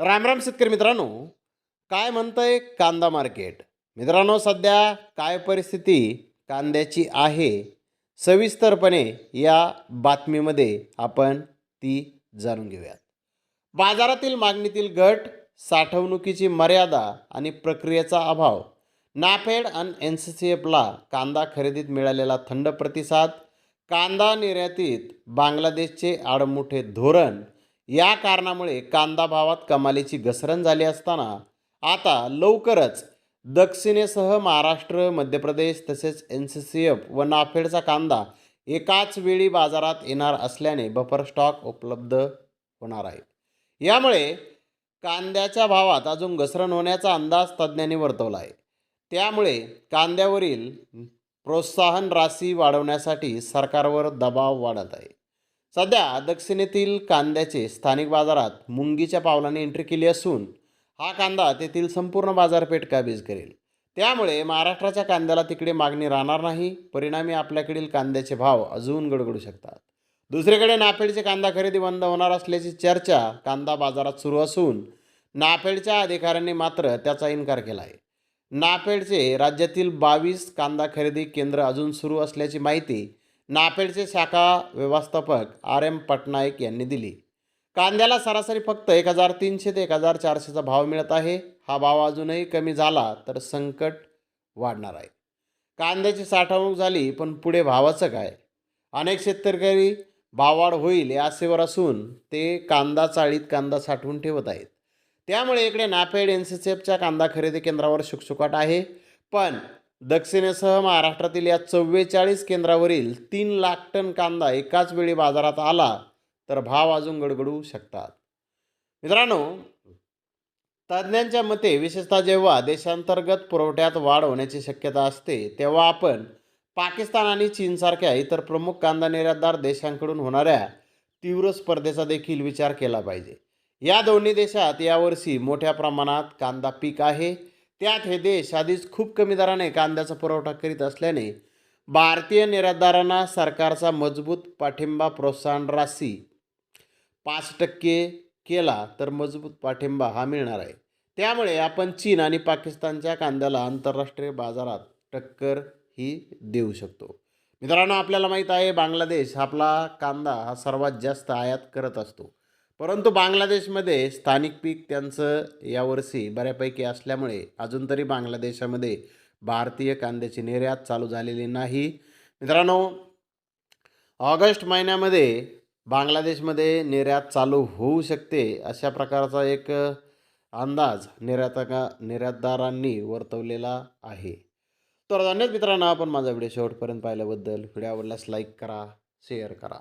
रामराम शेतकरी मित्रांनो काय म्हणतंय कांदा मार्केट? मित्रांनो सध्या काय परिस्थिती कांद्याची आहे? सविस्तरपणे या बातमीमध्ये आपण ती जाणून घेऊयात. बाजारातील मागणीतील घट साठवणुकीची मर्यादा आणि प्रक्रियेचा अभाव नाफेड आणि एन सी सी एफला कांदा खरेदीत मिळालेला थंड प्रतिसाद कांदा निर्यातीत बांगलादेशचे आडमुठे धोरण या कारणामुळे कांदा भावात कमालीची घसरण झाली असताना आता लवकरच दक्षिणेसह महाराष्ट्र मध्य प्रदेश तसेच एन सी सी एफ व नाफेडचा कांदा एकाच वेळी बाजारात येणार असल्याने बफर स्टॉक उपलब्ध होणार आहे. यामुळे कांद्याच्या भावात अजून घसरण होण्याचा अंदाज तज्ज्ञांनी वर्तवला आहे. त्यामुळे कांद्यावरील प्रोत्साहन राशी वाढवण्यासाठी सरकारवर दबाव वाढत आहे. सध्या दक्षिणेतील कांद्याचे स्थानिक बाजारात मुंगीच्या पावलाने एंट्री केली असून हा कांदा तेथील संपूर्ण बाजारपेठ काबीज करेल. त्यामुळे महाराष्ट्राच्या कांद्याला तिकडे मागणी राहणार नाही परिणामी आपल्याकडील कांद्याचे भाव अजून गडगडू शकतात. दुसरीकडे नाफेडचे कांदा खरेदी बंद होणार असल्याची चर्चा कांदा बाजारात सुरू असून नाफेडच्या अधिकाऱ्यांनी मात्र त्याचा इन्कार केला आहे नाफेडचे राज्यातील बावीस कांदा खरेदी केंद्र अजून सुरू असल्याची माहिती नाफेडचे शाखा व्यवस्थापक आर एम पटनायक यांनी दिली. कांद्याला सरासरी फक्त एक हजार तीनशे ते एक हजार चारशेचा भाव मिळत आहे. हा भाव अजूनही कमी झाला तर संकट वाढणार आहे. कांद्याची साठवणूक झाली पण पुढे भावाचं काय? अनेक शेतकरी भाववाढ होईल या आशेवर असून ते कांदा चाळीत कांदा साठवून ठेवत आहेत. त्यामुळे इकडे नाफेड एन सी सी एफच्या कांदा खरेदी केंद्रावर शुकशुकाट आहे. पण दक्षिणेसह महाराष्ट्रातील या चव्वेचाळीस केंद्रावरील तीन लाख टन कांदा एकाच वेळी बाजारात आला तर भाव अजून गडगडू शकतात. मित्रांनो तज्ज्ञांच्या मते विशेषतः जेव्हा देशांतर्गत पुरवठ्यात वाढ होण्याची शक्यता असते तेव्हा आपण पाकिस्तान आणि चीनसारख्या इतर प्रमुख कांदा निर्यातदार देशांकडून होणाऱ्या तीव्र स्पर्धेचा देखील विचार केला पाहिजे. या दोन्ही देशात यावर्षी मोठ्या प्रमाणात कांदा पीक आहे. त्यात हे देश आधीच खूप कमी दराने कांद्याचा पुरवठा करीत असल्याने भारतीय निर्यातदारांना सरकारचा मजबूत पाठिंबा प्रोत्साहन राशी पाच टक्के केला तर मजबूत पाठिंबा हा मिळणार आहे. त्यामुळे आपण चीन आणि पाकिस्तानच्या कांद्याला आंतरराष्ट्रीय बाजारात टक्कर ही देऊ शकतो. मित्रांनो आपल्याला माहीत आहे बांगलादेश आपला कांदा हा सर्वात जास्त आयात करत असतो. परंतु बांगलादेशमध्ये स्थानिक पीक त्यांचं यावर्षी बऱ्यापैकी असल्यामुळे अजून तरी बांगलादेशामध्ये भारतीय कांद्याची निर्यात चालू झालेली नाही. मित्रांनो ऑगस्ट महिन्यामध्ये बांगलादेशमध्ये निर्यात चालू होऊ शकते अशा प्रकारचा एक अंदाज निर्यातका निर्यातदारांनी वर्तवलेला आहे. तर धन्यवाद मित्रांनो आपण माझा व्हिडिओ शेवटपर्यंत पाहिल्याबद्दल व्हिडिओ आवडल्यास लाईक करा शेअर करा.